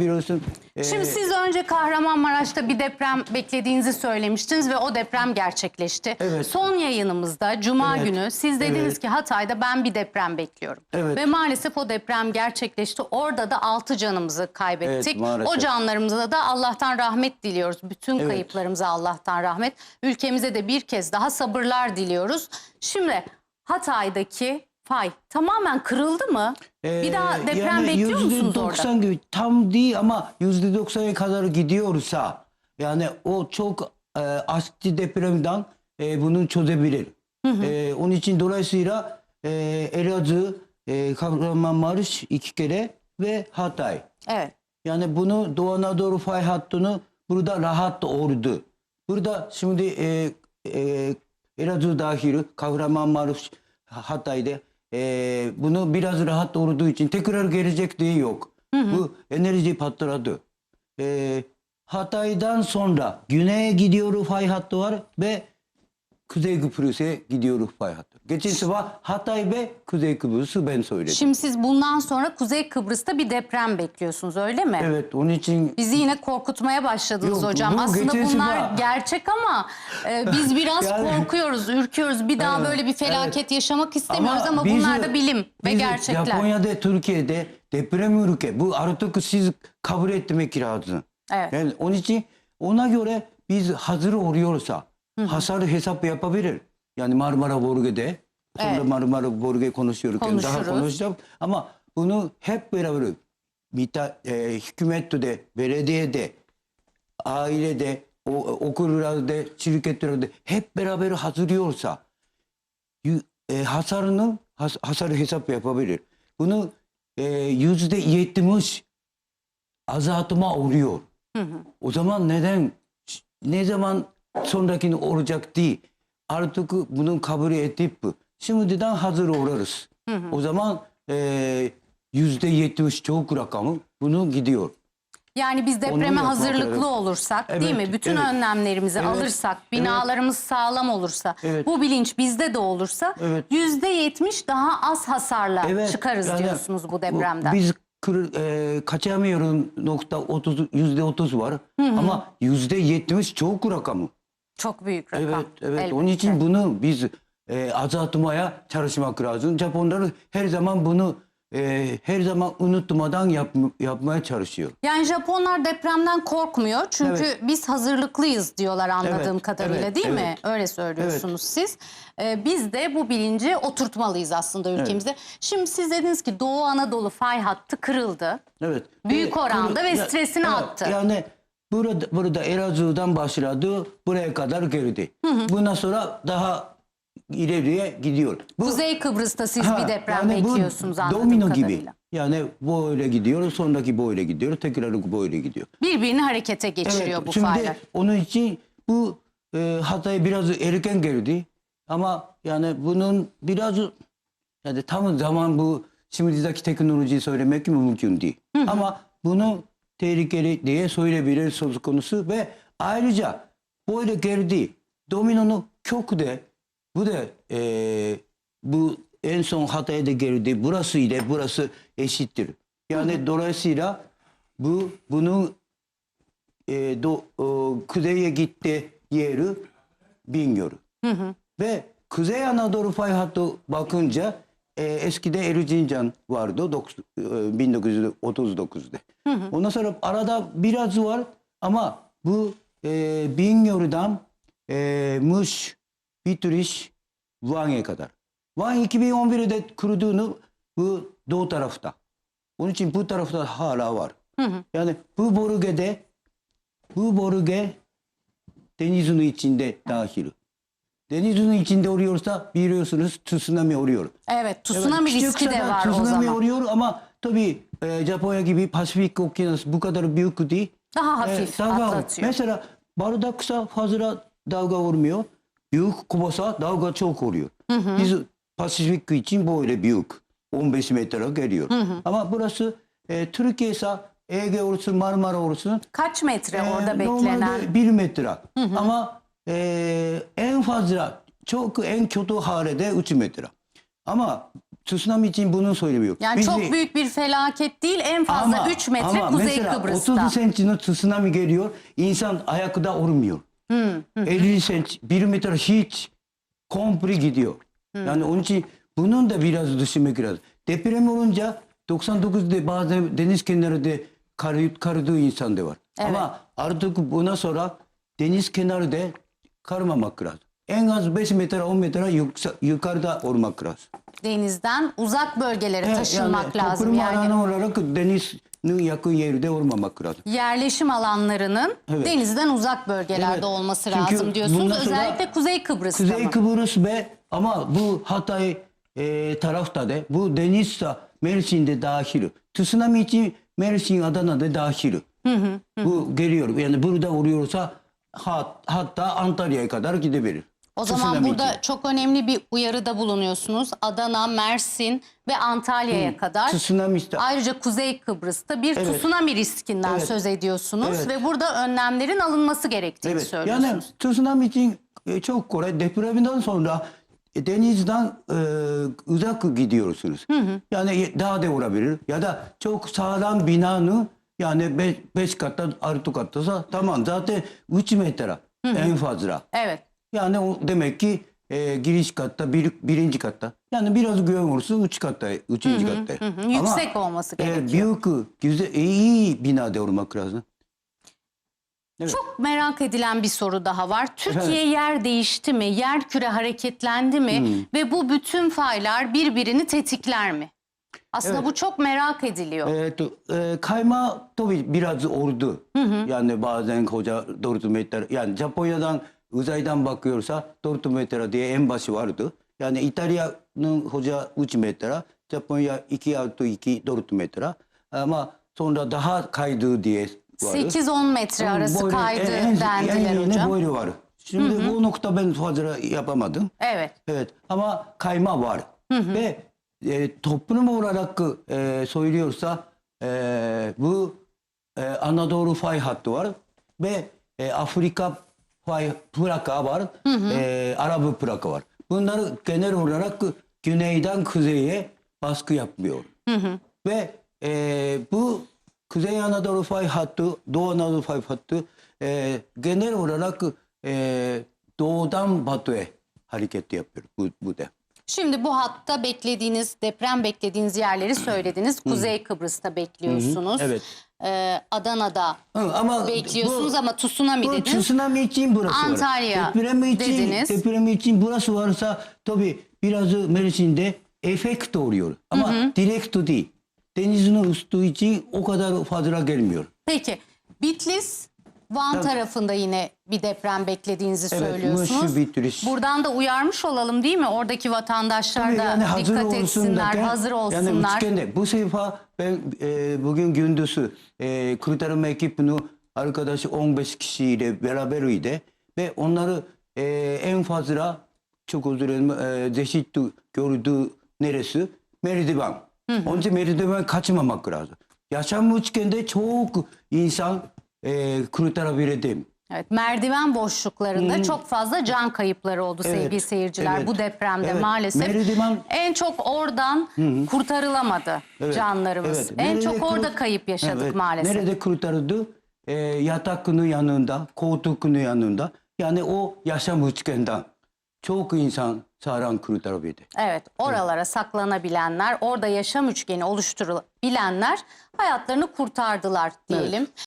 biliyorsun. e, Şimdi siz önce Kahramanmaraş'ta bir deprem beklediğinizi söylemiştiniz ve o deprem gerçekleşti. Evet. Son yayınımızda Cuma Evet. günü siz dediniz Evet. ki Hatay'da ben bir deprem bekliyorum. Evet. Ve maalesef o deprem gerçekleşti. Orada da 6 canımızı kaybettik. Evet, maalesef. o canlarımıza da Allah'tan rahmet diliyoruz. Bütün Evet. kayıplarımıza Allah'tan rahmet. Ülkemize de bir kez daha sabırlar diliyoruz. Şimdi Hatay'daki fay tamamen kırıldı mı? bir daha Ee, deprem yani bekliyor musunuz orada? %90 gibi tam değil ama yüzde 90'a kadar gidiyorsa yani o çok e, açtı depremden e, bunu çözebilir. E, onun için dolayısıyla e, Elazığ, e, Kahramanmaraş iki kere ve Hatay. Evet. Yani bunu Doğu Anadolu fay hattını burada rahat oldu. Burada şimdi e, e, Elazığ dahil Kahramanmaraş Hatay'da e, bunu biraz rahat olduğu için tekrar gelecek diye yok. Bu enerji patladı. E, Hatay'dan sonra güneye gidiyor fay hattı var ve Kuzey Kıbrıs'a gidiyor fay hattı. Geçen sabah Hatay ve Kuzey Kıbrıs'ı ben söyledim. Şimdi siz bundan sonra Kuzey Kıbrıs'ta bir deprem bekliyorsunuz öyle mi? evet onun için Bizi yine korkutmaya başladınız Yok, hocam. bu Aslında bunlar sefer- gerçek ama e, biz biraz Yani- korkuyoruz, ürküyoruz. Bir daha Evet, böyle bir felaket evet. yaşamak istemiyoruz ama, bizi- bunlar da bilim ve bizi gerçekler. Japonya'da, Türkiye'de deprem ülke. Bu artık siz kabul etmek lazım. Evet. Yani onun için ona göre biz hazır oluyorsa hasar hesap yapabilir. Yani Marmara bölgede sonra Evet. Marmara bölge konuşuyorken daha Konuşuruz. konuşacağım. Ama bunu hep beraber mita, e, hükümette, belediyede, ailede, o, okullarda, şirketlerde hep beraber hazırlıyorsa yu- e, hasarını has, hasar hesap yapabilir. Bunu e, yüzde yetmiş azaltma oluyor. O zaman neden ne zaman sonrakini olacak değil. Artık bunu kabul edip şimdiden hazır oluruz. O zaman e, yüzde yetmiş çok rakamı bunu gidiyor. Yani biz depreme hazırlıklı olursak değil Evet, mi? Bütün evet. önlemlerimizi Evet, alırsak, binalarımız sağlam olursa, Evet. bu bilinç bizde de olursa Evet. yüzde yetmiş daha az hasarla Evet, çıkarız yani diyorsunuz bu depremden. Biz kır, e, kaçamıyoruz nokta 30 yüzde 30 var ama yüzde 70 çok rakamı. Çok büyük rakam. Evet evet elbette. onun için bunu biz e, azaltmaya çalışmak lazım. Japonlar her zaman bunu e, her zaman unutmadan yap, yapmaya çalışıyor. Yani Japonlar depremden korkmuyor çünkü Evet. biz hazırlıklıyız diyorlar anladığım Evet, kadarıyla evet, değil mi? evet. Öyle söylüyorsunuz siz. Ee, biz de bu bilinci oturtmalıyız aslında ülkemizde. Şimdi siz dediniz ki Doğu Anadolu fay hattı kırıldı. Evet. Büyük oranda ve stresini attı. Yani burada burada Elazığ'dan başladı buraya kadar geldi. Bundan sonra daha ileriye gidiyor. Bu, Kuzey Kıbrıs'ta siz Ha, bir deprem yani bekliyorsunuz anladığım domino kadarıyla. gibi. Yani böyle gidiyor, sonraki böyle gidiyor, tekrar böyle gidiyor. Birbirini harekete geçiriyor bu şimdi faylar. onun için bu e, Hatay biraz erken geldi. Ama yani bunun biraz yani tam zaman bu şimdiki teknolojiyi söylemek mümkün değil. Ama bunu tehlikeli diye söyleyebilir söz konusu ve ayrıca böyle geldi. Dominonun kökü de bu da e, bu en son Hatay'da geldi. Burası ile burası eşittir. Yani dolayısıyla bu bunun e, do, o, kuzeye gitti yeri Bingöl. Ve Kuzey Anadolu fay hattı bakınca え、エスキでエルジンジャンワールドドクス、え、ビンドクズでオトズドクズで、うんうん、オナサラアラダビラズワルアマブ、え、ビンヨルダン、えー、ムシュビトリシュワンエカダル。ワンイキビンオンビルでクルドゥヌブドータラフタ。オニチンブータラフタハーラワル、う、やねブボルゲでブボルゲデニズヌイチンでダーヒル。Denizin içinde oluyorsa biliyorsunuz tsunami oluyor. Evet, tsunami Evet, riski de var o tsunami zaman. oluyor ama tabii e, Japonya gibi Pasifik okyanus bu kadar büyük değil. Daha E, hafif dalga- atlatıyor. Mesela bardaksa fazla dalga olmuyor. Büyük kubasa dalga çok oluyor. Biz Pasifik için böyle büyük. 15 metre geliyor. Ama burası e, Türkiye ise Ege olsun Marmara olsun Kaç metre e, orada normalde beklenen? bir metre. Ama e, en fazla çok en kötü halde 3 metre. Ama tsunami için bunu söylemiyor. Yani Bizi- çok büyük bir felaket değil en fazla ama, 3 metre ama Kuzey mesela Kıbrıs'ta. 30 sentinin tsunami geliyor. insan ayakta olmuyor. 50 sent, 1 metre hiç komple gidiyor. Yani onun için bunun da biraz düşünmek lazım. Deprem olunca 99'da bazen deniz kenarında kar, kardığı insan da var. Evet. Ama artık buna sonra deniz kenarında karmamak lazım. En az 5 metre 10 metre yuksa- yukarıda olmak lazım. Denizden uzak bölgelere Evet, taşınmak yani lazım. toplum Yani alanı olarak denizin yakın yerde olmamak lazım. yerleşim alanlarının Evet. denizden uzak bölgelerde Evet. olması Çünkü lazım diyorsunuz. sonra Özellikle Kuzey Kıbrıs'ta Kuzey mı? Kıbrıs ve ama bu Hatay e, tarafta da bu deniz de Mersin'de dahil. Tsunami için Mersin Adana'da dahil. Bu geliyor. Yani burada oluyorsa hat, hatta Antalya'ya kadar gidebilir. O zaman Tsunami burada için. çok önemli bir uyarıda bulunuyorsunuz. Adana, Mersin ve Antalya'ya kadar. Tsunami işte. Ayrıca Kuzey Kıbrıs'ta bir Evet. tsunami riskinden Evet. söz ediyorsunuz Evet. ve burada önlemlerin alınması gerektiğini Evet. söylüyorsunuz. Yani tsunami için e, çok kolay. Depremden sonra e, denizden e, uzak gidiyorsunuz. Yani daha da olabilir. Ya da çok sağlam binanın yani 5 katta artı kattasa tamam zaten 3 metre en fazla. Evet. Yani o demek ki e, giriş katta bir, birinci katta. Yani biraz güven olursa üç katta, üçüncü katta. hı hı. Yüksek olması e, gerekiyor. büyük, güzel, iyi binada olmak lazım. Evet. Çok merak edilen bir soru daha var. Türkiye yer değişti mi? Yer küre hareketlendi mi? Hmm. Ve bu bütün faylar birbirini tetikler mi? Aslında Evet. bu çok merak ediliyor. Evet, e, kayma tabii biraz oldu. Yani bazen koca 4 metre, yani Japonya'dan uzaydan bakıyorsa 4 metre diye en başı vardı. Yani İtalya'nın hoca 3 metre, Japonya 2 artı 2 4 metre. Ama sonra daha kaydı diye var. 8-10 metre arası Böyle kaydı en- en dendiler yeni hocam. böyle var. Şimdi bu nokta ben fazla yapamadım. Evet. Evet ama kayma var. Ve e, toplum olarak e, söylüyorsa e, bu e, Anadolu fay hattı var ve e, Afrika fay plaka var, e, Arap plaka var. Bunlar genel olarak güneyden kuzeye baskı yapmıyor. Ve e, bu Kuzey Anadolu fay hattı, Doğu Anadolu fay hattı e, genel olarak e, doğudan batıya hareket yapıyor bu, bu da. Şimdi bu hatta beklediğiniz, deprem beklediğiniz yerleri söylediniz. Kuzey Kıbrıs'ta bekliyorsunuz. Evet. Ee, Adana'da Hı, Ama bekliyorsunuz bu- ama tsunami bu dediniz. tsunami için burası Antalya var. Deprem için, dediniz. Deprem için burası varsa tabii biraz Mersin'de efekt oluyor. Ama direkt değil. Denizin üstü için o kadar fazla gelmiyor. Peki Bitlis, Van Tabii. tarafında yine bir deprem beklediğinizi Evet, söylüyorsunuz. Muşu, Bitlis. Buradan da uyarmış olalım değil mi? Oradaki vatandaşlar Tabii da yani hazır dikkat etsinler, derken, hazır Yani olsunlar. üçgende bu sefer ben e, bugün gündüz e, kurtarma ekibini arkadaşı 15 kişiyle beraberiydi ve onları e, en fazla çok özür dilerim e, dehşet gördüğü neresi? Merdiven. Onun için merdiven kaçmamak lazım. Yaşam üçgende çok insan e, kurtarabildi. Evet, merdiven boşluklarında çok fazla can kayıpları oldu Evet, sevgili seyirciler evet, bu depremde evet. maalesef. Merdiven- En çok oradan kurtarılamadı Evet, canlarımız. evet. En Nerede çok orada kurt- kayıp yaşadık Evet, maalesef. Nerede kurtarıldı? Ee, yatakının yanında, koltuğunun yanında. Yani o yaşam üçgenden çok insan sağlam kurtarabildi. Evet, oralara saklanabilenler, orada yaşam üçgeni oluşturabilenler hayatlarını kurtardılar diyelim.